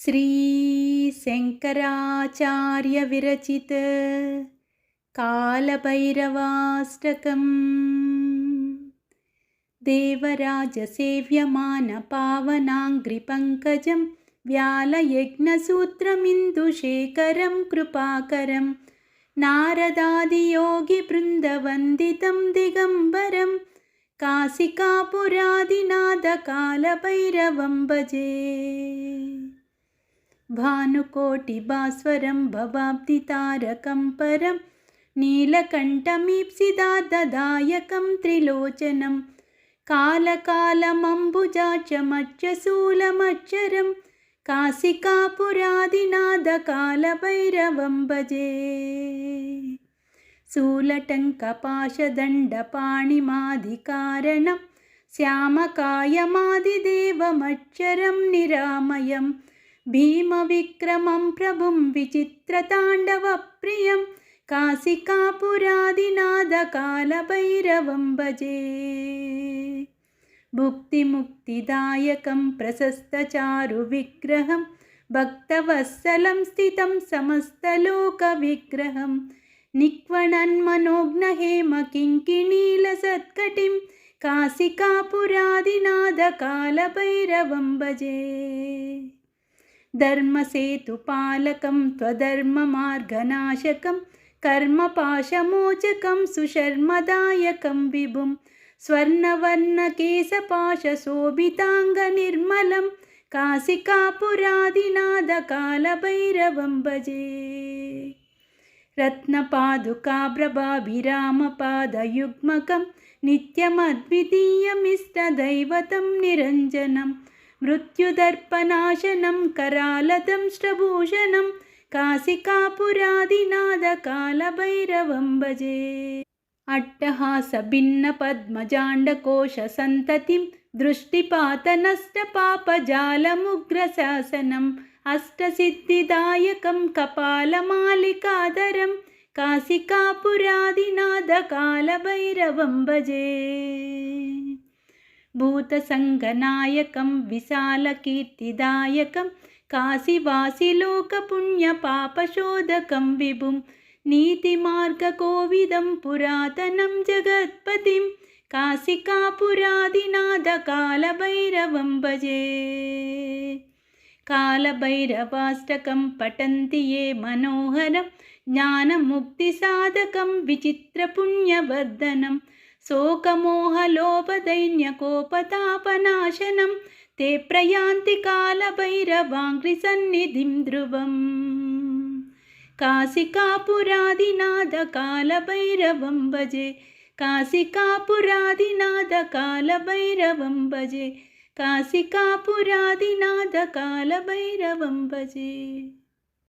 श्रीशङ्कराचार्यविरचित कालभैरवाष्टकम्। देवराजसेव्यमानपावनाङ्घ्रिपङ्कजं व्यालयज्ञसूत्रमिन्दुशेखरं कृपाकरं नारदादियोगिबृन्दवन्दितं दिगम्बरं काशिकापुरादिनादकालभैरवं भजे भानुकोटिभास्वरं भवाब्दितारकं परं नीलकण्ठमीप्सिदादायकं त्रिलोचनं कालकालमम्बुजाचमच्चशूलमच्चरं काशिकापुरादिनादकालभैरवं भजे। शूलटङ्कपाशदण्डपाणिमाधिकारणं श्यामकायमादिदेवमच्चरं निरामयम् भीमविक्रमं प्रभुं विचित्रताण्डवप्रियं काशिकापुरादिनादकालभैरवं भजे भुक्तिमुक्तिदायकं प्रशस्तचारुविग्रहं भक्तवत्सलं स्थितं समस्तलोकविग्रहं निक्वणन्मनोघ्नहेमकिङ्किणीलसत्कटिं काशिकापुरादिनादकालभैरवं भजे ధర్మసేతుపాలకం త్వధర్మమార్గనాశకం కర్మపాశమోచకం సుశర్మదాయకం విభుం. స్వర్ణవర్ణకేశపాశశోభితాంగనిర్మలం కాశికాపురాదినాదకాలభైరవం భజే. రత్నపాదుకాభ్రభాభిరామపాదయుగ్మకం నిత్యమద్వితీయమిష్టదైవతం నిరంజనం. मृत्युदर्पनाशनं करालदंष्टभूषणं कासिकापुरादिनादकालभैरवं भजे। अट्टहासभिन्नपद्मजाण्डकोशसन्ततिं दृष्टिपातनष्टपापजालमुग्रशासनम् अष्टसिद्धिदायकं कपालमालिकादरं कासिकापुरादिनादकालभैरवं भजे। భూతసంగనాయకం విశాలకీర్తిదాయకం కాశీవాసిలోకపుణ్యపాపశోధకం విభుం నీతిమార్గకోవిదం పురాతనం జగత్పతిం కాశికాపురాదినాదకాలభైరవం భజే. కాలభైరవాష్టకం పఠంతి ఏ మనోహరం జ్ఞానముక్తిసాధకం విచిత్రపుణ్యవర్ధనం शोकमोहलोपदैन्यकोपतापनाशनं ते प्रयान्ति कालभैरवाङ्घ्रिसन्निधिं ध्रुवम् काशिकापुरादिनादकालभैरवं भजे काशिकापुरादिनादकालभैरवं भजे काशिकापुरादिनादकालभैरवं भजे